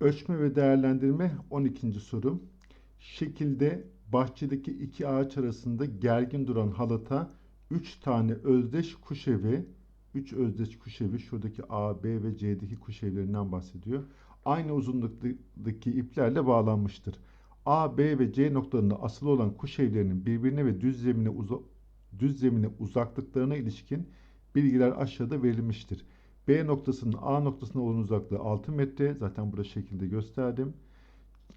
Ölçme ve değerlendirme 12. soru. Şekilde bahçedeki iki ağaç arasında gergin duran halata 3 tane özdeş kuş evi, 3 özdeş kuş evi şuradaki A, B ve C'deki kuş evlerinden bahsediyor. Aynı uzunluktaki iplerle bağlanmıştır. A, B ve C noktalarında asılı olan kuş evlerinin birbirine ve düz zemine, uza- düz zemine uzaklıklarına ilişkin bilgiler aşağıda verilmiştir. B noktasının A noktasına olan uzaklığı 6 metre. Zaten burada şekilde gösterdim.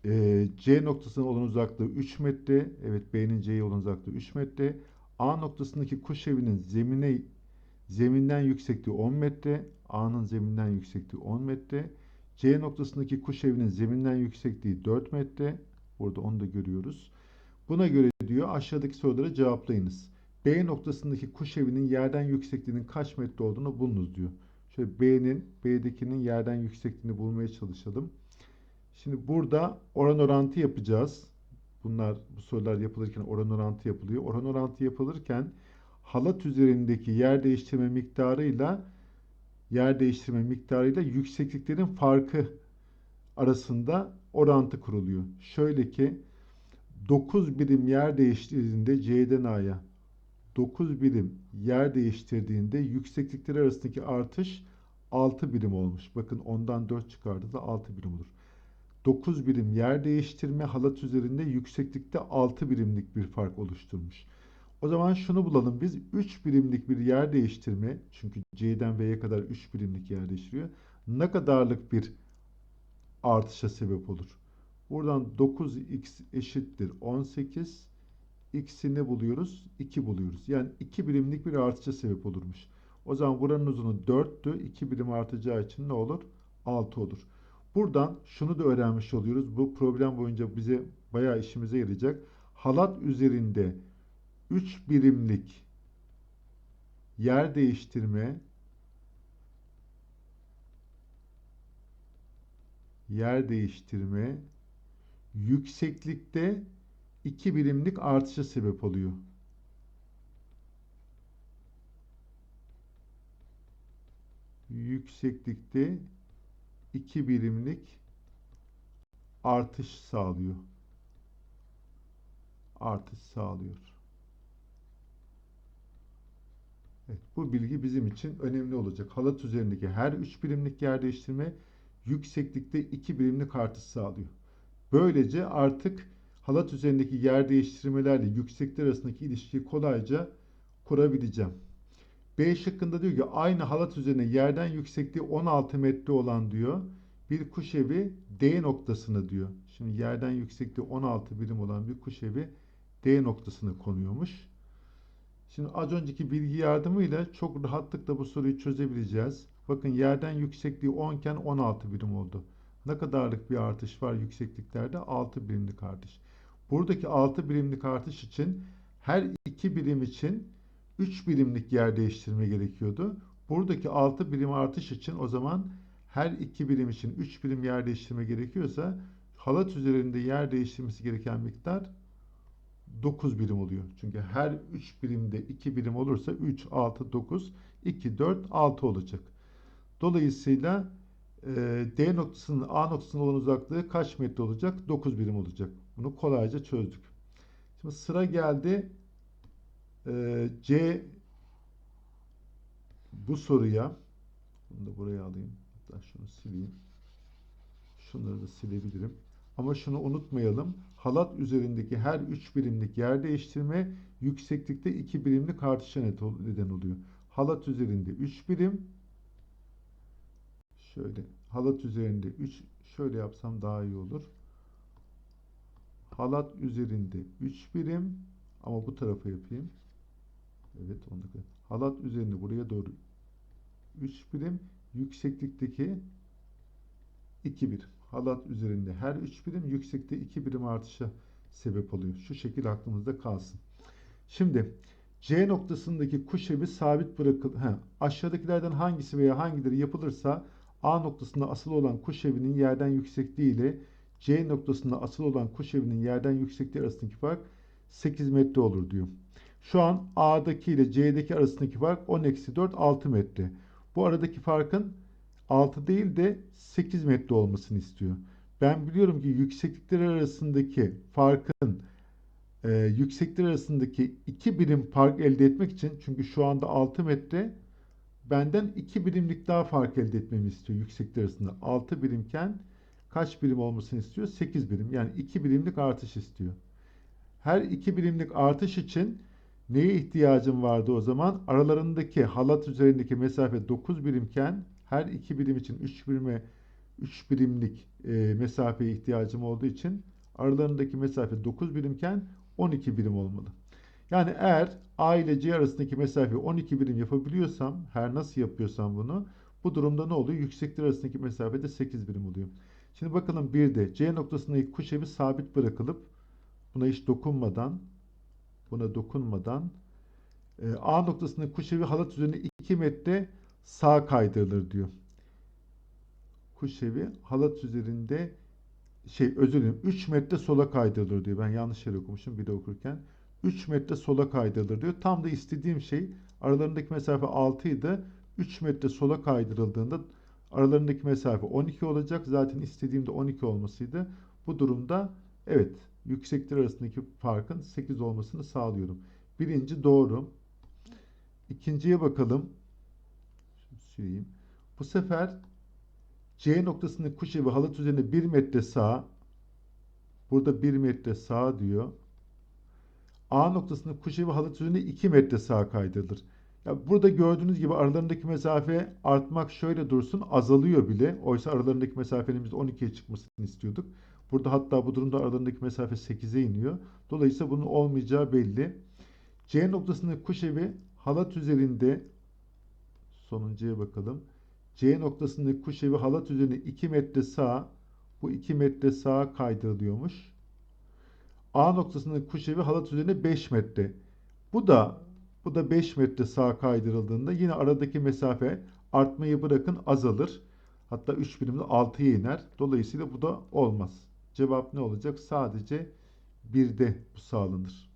Ee, C noktasına olan uzaklığı 3 metre. Evet B'nin C'ye olan uzaklığı 3 metre. A noktasındaki kuş evinin zemine zeminden yüksekliği 10 metre. A'nın zeminden yüksekliği 10 metre. C noktasındaki kuş evinin zeminden yüksekliği 4 metre. Burada onu da görüyoruz. Buna göre diyor aşağıdaki soruları cevaplayınız. B noktasındaki kuş evinin yerden yüksekliğinin kaç metre olduğunu bulunuz diyor. Şöyle B'nin, B'dekinin yerden yüksekliğini bulmaya çalışalım. Şimdi burada oran orantı yapacağız. Bunlar bu sorular yapılırken oran orantı yapılıyor. Oran orantı yapılırken halat üzerindeki yer değiştirme miktarıyla yer değiştirme miktarıyla yüksekliklerin farkı arasında orantı kuruluyor. Şöyle ki 9 birim yer değiştirdiğinde C'den A'ya 9 birim yer değiştirdiğinde yükseklikleri arasındaki artış 6 birim olmuş. Bakın ondan 4 çıkardı da 6 birim olur. 9 birim yer değiştirme halat üzerinde yükseklikte 6 birimlik bir fark oluşturmuş. O zaman şunu bulalım biz 3 birimlik bir yer değiştirme çünkü C'den B'ye kadar 3 birimlik yer değiştiriyor. Ne kadarlık bir artışa sebep olur? Buradan 9x eşittir 18 x'i ne buluyoruz? 2 buluyoruz. Yani 2 birimlik bir artışa sebep olurmuş. O zaman buranın uzunluğu 4'tü. 2 birim artacağı için ne olur? 6 olur. Buradan şunu da öğrenmiş oluyoruz. Bu problem boyunca bize bayağı işimize yarayacak. Halat üzerinde 3 birimlik yer değiştirme yer değiştirme yükseklikte 2 birimlik artışa sebep oluyor. Yükseklikte 2 birimlik artış sağlıyor. Artış sağlıyor. Evet, bu bilgi bizim için önemli olacak. Halat üzerindeki her 3 birimlik yer değiştirme yükseklikte 2 birimlik artış sağlıyor. Böylece artık halat üzerindeki yer değiştirmelerle yükseklikler arasındaki ilişkiyi kolayca kurabileceğim. B şıkkında diyor ki aynı halat üzerine yerden yüksekliği 16 metre olan diyor bir kuş evi D noktasına diyor. Şimdi yerden yüksekliği 16 birim olan bir kuş evi D noktasına konuyormuş. Şimdi az önceki bilgi yardımıyla çok rahatlıkla bu soruyu çözebileceğiz. Bakın yerden yüksekliği 10 iken 16 birim oldu. Ne kadarlık bir artış var yüksekliklerde? 6 birimlik artış. Buradaki 6 birimlik artış için her 2 birim için 3 birimlik yer değiştirme gerekiyordu. Buradaki 6 birim artış için o zaman her 2 birim için 3 birim yer değiştirme gerekiyorsa halat üzerinde yer değiştirmesi gereken miktar 9 birim oluyor. Çünkü her 3 birimde 2 birim olursa 3, 6, 9, 2, 4, 6 olacak. Dolayısıyla D noktasının A noktasına olan uzaklığı kaç metre olacak? 9 birim olacak. Bunu kolayca çözdük. Şimdi sıra geldi e, C bu soruya bunu da buraya alayım. Hatta şunu sileyim. Şunları da silebilirim. Ama şunu unutmayalım. Halat üzerindeki her 3 birimlik yer değiştirme yükseklikte 2 birimlik artışa neden oluyor. Halat üzerinde 3 birim şöyle halat üzerinde 3 şöyle yapsam daha iyi olur. Halat üzerinde 3 birim ama bu tarafa yapayım. Evet onu da halat üzerinde buraya doğru 3 birim yükseklikteki 2 birim. Halat üzerinde her 3 birim yüksekte 2 birim artışa sebep oluyor. Şu şekil aklımızda kalsın. Şimdi C noktasındaki kuş evi sabit bırakıl he, aşağıdakilerden hangisi veya hangileri yapılırsa A noktasında asıl olan kuş evinin yerden yüksekliği ile C noktasında asıl olan kuş evinin yerden yüksekliği arasındaki fark 8 metre olur diyor. Şu an A'daki ile C'deki arasındaki fark 10-4 6 metre. Bu aradaki farkın 6 değil de 8 metre olmasını istiyor. Ben biliyorum ki yükseklikler arasındaki farkın e, yükseklikler arasındaki 2 birim fark elde etmek için çünkü şu anda 6 metre benden 2 birimlik daha fark elde etmemi istiyor yükseklikler arasında. 6 birimken kaç birim olmasını istiyor? 8 birim. Yani 2 birimlik artış istiyor. Her 2 birimlik artış için neye ihtiyacım vardı o zaman? Aralarındaki halat üzerindeki mesafe 9 birimken her 2 birim için 3 birime 3 birimlik e, mesafeye ihtiyacım olduğu için aralarındaki mesafe 9 birimken 12 birim olmalı. Yani eğer A ile C arasındaki mesafeyi 12 birim yapabiliyorsam, her nasıl yapıyorsam bunu, bu durumda ne oluyor? Yükseklikler arasındaki mesafe de 8 birim oluyor. Şimdi bakalım bir de C noktasındaki kuş evi sabit bırakılıp buna hiç dokunmadan buna dokunmadan e, A noktasındaki kuş evi halat üzerine 2 metre sağa kaydırılır diyor. Kuş evi halat üzerinde şey özür dilerim 3 metre sola kaydırılır diyor. Ben yanlış yere okumuşum bir de okurken. 3 metre sola kaydırılır diyor. Tam da istediğim şey aralarındaki mesafe 6 idi. 3 metre sola kaydırıldığında aralarındaki mesafe 12 olacak. Zaten istediğim de 12 olmasıydı. Bu durumda evet yükseklikler arasındaki farkın 8 olmasını sağlıyorum. Birinci doğru. İkinciye bakalım. Şimdi sileyim. Bu sefer C noktasındaki kuş evi halat üzerine 1 metre sağ. Burada 1 metre sağ diyor. A noktasında kuş evi halat üzerine 2 metre sağa kaydırılır. Ya burada gördüğünüz gibi aralarındaki mesafe artmak şöyle dursun azalıyor bile. Oysa aralarındaki mesafenin biz 12'ye çıkmasını istiyorduk. Burada hatta bu durumda aralarındaki mesafe 8'e iniyor. Dolayısıyla bunun olmayacağı belli. C noktasındaki kuş evi halat üzerinde sonuncuya bakalım. C noktasındaki kuş evi halat üzerine 2 metre sağa bu 2 metre sağa kaydırılıyormuş. A noktasındaki kuş evi halat üzerine 5 metre. Bu da bu da 5 metre sağa kaydırıldığında yine aradaki mesafe artmayı bırakın azalır. Hatta 3 birimde 6'ya iner. Dolayısıyla bu da olmaz. Cevap ne olacak? Sadece 1'de bu sağlanır.